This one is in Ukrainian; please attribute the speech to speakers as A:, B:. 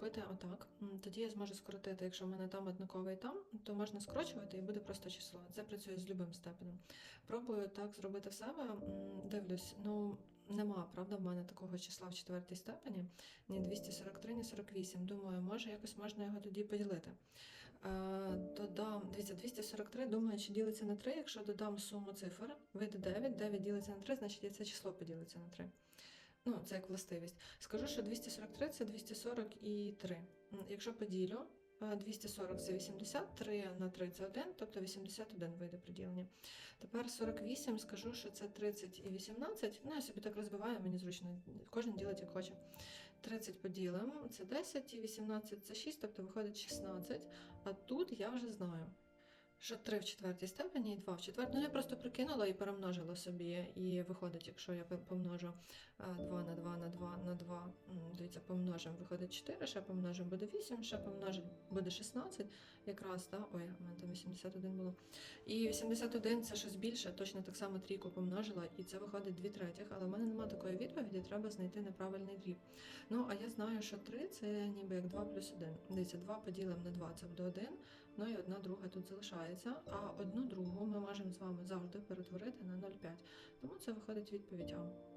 A: робити отак. Тоді я зможу скоротити, якщо в мене там однакове і там, то можна скорочувати і буде просто число. Це працює з любим степенем. Пробую так зробити в себе. Дивлюсь, ну нема, правда, в мене такого числа в четвертій степені, ні 243, ні 48. Думаю, може якось можна його тоді поділити. Е, Додам, дивіться, 243, думаю, чи ділиться на 3. Якщо додам суму цифр, вийде 9, 9 ділиться на 3, значить і це число поділиться на 3. Ну, це як властивість. Скажу, що 243 це 243. М, Якщо поділю, е, 240 це 80, 3 на 3 це 1, тобто 81 вийде при діленні. Тепер 48, скажу, що це 30 і 18. Ну, я собі так розбиваю, мені зручно. Кожен ділить як хоче. 30 поділимо, це 10, і 18 це 6, тобто виходить 16. А тут я вже знаю. Що 3 в четвертій степені і 2 в четвертій. Ну, я просто прикинула і перемножила собі. І виходить, якщо я помножу 2 на 2 на 2 на 2, дивіться, помножимо, виходить 4, ще помножимо, буде 8, ще помножимо, буде 16, якраз, так? Ой, у мене там 81 було. І 81 це щось більше, точно так само трійку помножила, і це виходить 2 третіх, але в мене немає такої відповіді, треба знайти неправильний дріб. Ну, а я знаю, що 3 це ніби як 2 плюс 1. Дивіться, 2 поділимо на 2, це буде 1, ну і одна друга тут залишається, а одну другу ми можемо з вами завжди перетворити на 0,5. Тому це виходить відповідь А.